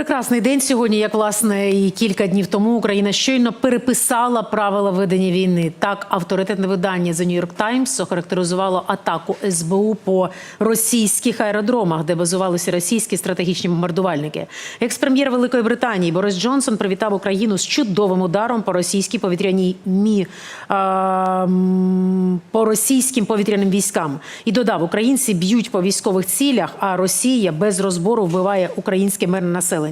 Прекрасний день сьогодні, як власне і кілька днів тому Україна щойно переписала правила ведення війни. Так, авторитетне видання The New York Times охарактеризувало атаку СБУ по російських аеродромах, де базувалися російські стратегічні бомбардувальники. Екс-прем'єр Великої Британії Борис Джонсон привітав Україну з чудовим ударом по російській повітряній мі а, по російським повітряним військам і додав: українці б'ють по військових цілях, а Росія без розбору вбиває українське мирне населення.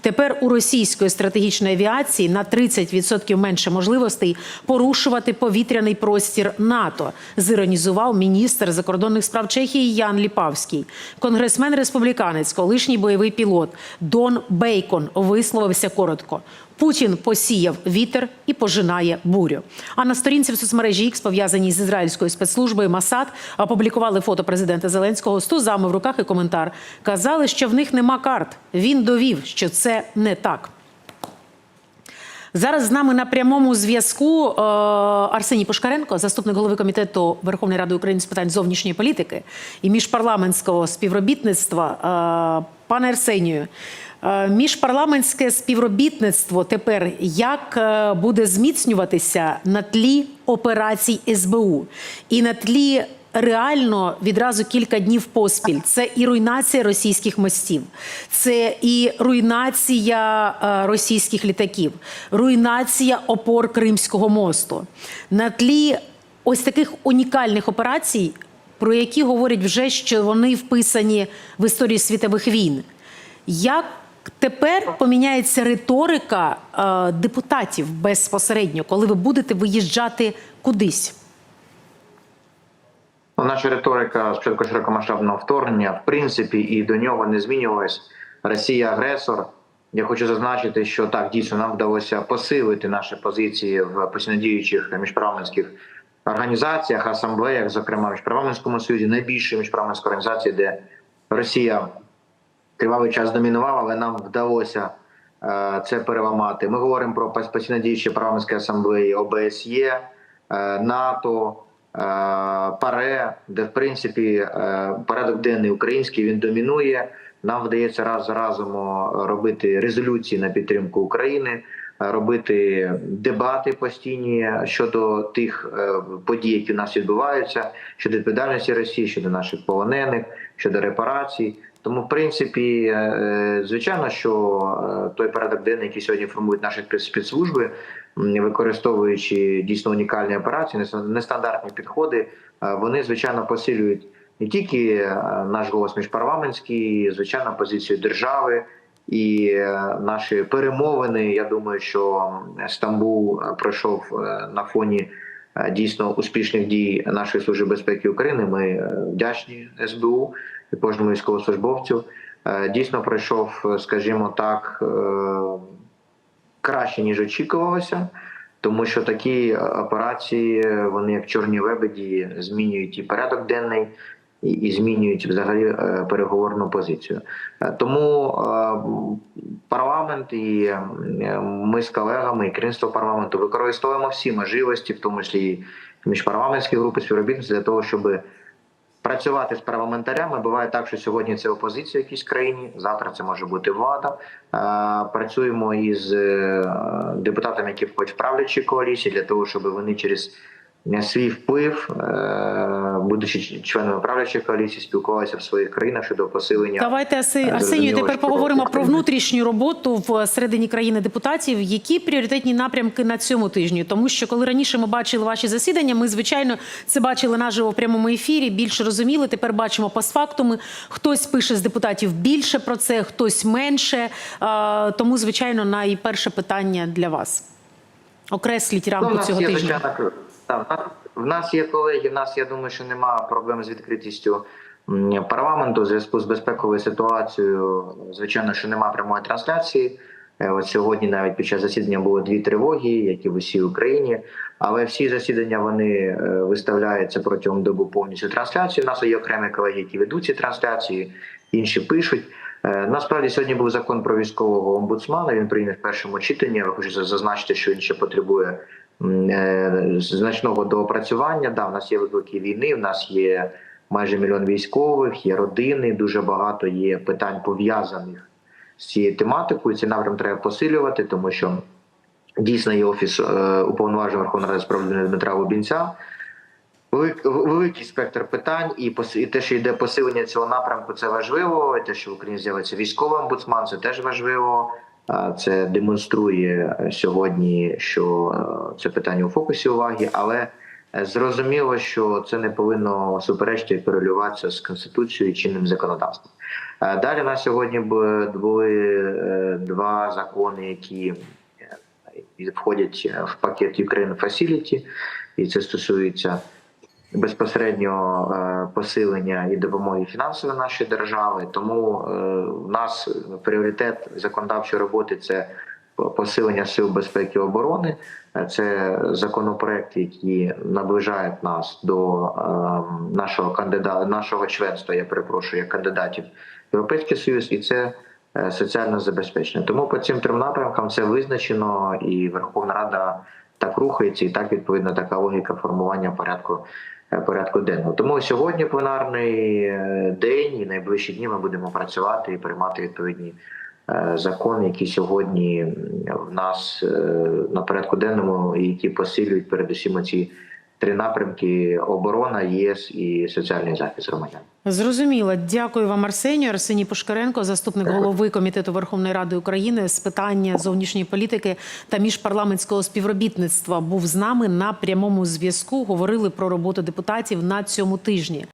Тепер у російської стратегічної авіації на 30% менше можливостей порушувати повітряний простір НАТО. Зіронізував міністр закордонних справ Чехії Ян Ліпавський. Конгресмен республіканець, колишній бойовий пілот Дон Бейкон висловився коротко. Путін посіяв вітер і пожинає бурю. А на сторінці в соцмережі X, пов'язаній з ізраїльською спецслужбою Масад, опублікували фото президента Зеленського з тузами в руках і коментар. Казали, що в них нема карт. Він довів, що це не так. Зараз з нами на прямому зв'язку е, Арсеній Пушкаренко, заступник голови комітету Верховної Ради України з питань зовнішньої політики і міжпарламентського співробітництва. Е, пане Арсенію, е, міжпарламентське співробітництво тепер як буде зміцнюватися на тлі операцій СБУ і на тлі реально відразу кілька днів поспіль. Це і руйнація російських мостів, це і руйнація е, російських літаків, руйнація опор Кримського мосту. На тлі ось таких унікальних операцій, про які говорять вже, що вони вписані в історію світових війн. Як тепер поміняється риторика е, депутатів безпосередньо, коли ви будете виїжджати кудись? Ну, Наша риторика спочатку широкомасштабного вторгнення, в принципі, і до нього не змінювалась. Росія агресор. Я хочу зазначити, що так дійсно нам вдалося посилити наші позиції в постійно діючих міжпарламентських організаціях, асамблеях, зокрема в міжпарламентському союзі, найбільшій міжпарламентській організації, де Росія тривалий час домінувала, але нам вдалося е, це переламати. Ми говоримо про постійно діючі парламентські асамблеї ОБСЄ, е, НАТО. Е, ПАРЕ, де в принципі е, порядок денний український він домінує. Нам вдається раз за разом робити резолюції на підтримку України, е, робити дебати постійні щодо тих е, подій, які в нас відбуваються, щодо відповідальності Росії, щодо наших полонених, щодо репарацій. Тому, в принципі, е, е, звичайно, що е, той порядок денний, який сьогодні формують наші спец- спецслужби, використовуючи дійсно унікальні операції, нес- нестандартні підходи, е, вони звичайно посилюють не тільки е, наш голос міжпарламентський, звичайно, позицію держави і е, наші перемовини. Я думаю, що Стамбул пройшов на фоні дійсно успішних дій нашої служби безпеки України. Ми вдячні СБУ і кожному військовослужбовцю. Дійсно пройшов, скажімо так, краще ніж очікувалося. Тому що такі е, операції, е, вони як чорні лебеді, змінюють і порядок денний, і, і змінюють взагалі е, переговорну позицію. Тому парламент і ми з колегами, і керівництво парламенту використовуємо всі можливості, в тому числі і міжпарламентські групи співробітництва, для того, щоб працювати з парламентарями. Буває так, що сьогодні це опозиція в якійсь країні, завтра це може бути влада. Е, Працюємо із е, депутатами, які входять в правлячі коаліції, для того, щоб вони через свій вплив, е, будучи членами правлячих коаліцій, спілкувалися в своїх країнах щодо посилення. Давайте Е, Арсенію тепер поговоримо про внутрішню роботу в середині країни депутатів. Які пріоритетні напрямки на цьому тижні? Тому що коли раніше ми бачили ваші засідання, ми звичайно це бачили наживо в прямому ефірі. Більше розуміли. Тепер бачимо постфактуми. Хтось пише з депутатів більше про це, хтось менше. Тому, звичайно, найперше питання для вас. Окресліть Ну, рамку в цього тижня. Так, в нас- є колеги. В нас я думаю, що немає проблем з відкритістю парламенту в зв'язку з безпековою ситуацією. Звичайно, що немає прямої трансляції. Е, От сьогодні навіть під час засідання було дві тривоги, які в усій Україні. Але всі засідання вони е, виставляються протягом доби повністю трансляції. У нас є окремі колеги, які ведуть ці трансляції, інші пишуть. Е, Насправді сьогодні був закон про військового омбудсмана. Він прийняв в першому читанні. Я хочу зазначити, що він ще потребує значного доопрацювання. Да, в нас є виклики війни. В нас є майже мільйон військових, є родини. Дуже багато є питань пов'язаних з цією тематикою. Цей напрям треба посилювати, тому що дійсно є офіс е, уповноваженого Верховної Ради з прав людини Дмитра Лубінця. Великий спектр питань, і і те, що йде посилення цього напрямку, це важливо. І те, що в Україні з'явиться військовий омбудсман, це теж важливо. Це демонструє сьогодні, що е, це питання у фокусі уваги, але е, зрозуміло, що це не повинно суперечити і перелюватися з конституцією і чинним законодавством. Е, Далі на сьогодні були два закони, які входять в пакет Ukraine Facility, і це стосується безпосередньо е, посилення і допомоги фінансової нашої держави. Тому е, в нас пріоритет законодавчої роботи це посилення сил безпеки і оборони. Е, Це законопроекти, які наближають нас до нашого кандидата, нашого членства. Я перепрошую, як кандидатів в Європейський Союз, і це соціальне забезпечення. Тому по цим трьом напрямкам це визначено, і Верховна Рада так рухається, і так відповідно така логіка формування порядку е, порядку денного. Тому сьогодні пленарний е, день і найближчі дні ми будемо працювати і приймати відповідні е, закони, які сьогодні в нас на порядку денному, і які посилюють передусім ці три напрямки: оборона, ЄС і соціальний захист громадян. Зрозуміло. Дякую вам, Арсенію. Арсеній Пушкаренко, заступник Дякую. голови комітету Верховної Ради України з питання зовнішньої політики та міжпарламентського співробітництва, був з нами на прямому зв'язку. Говорили про роботу депутатів на цьому тижні.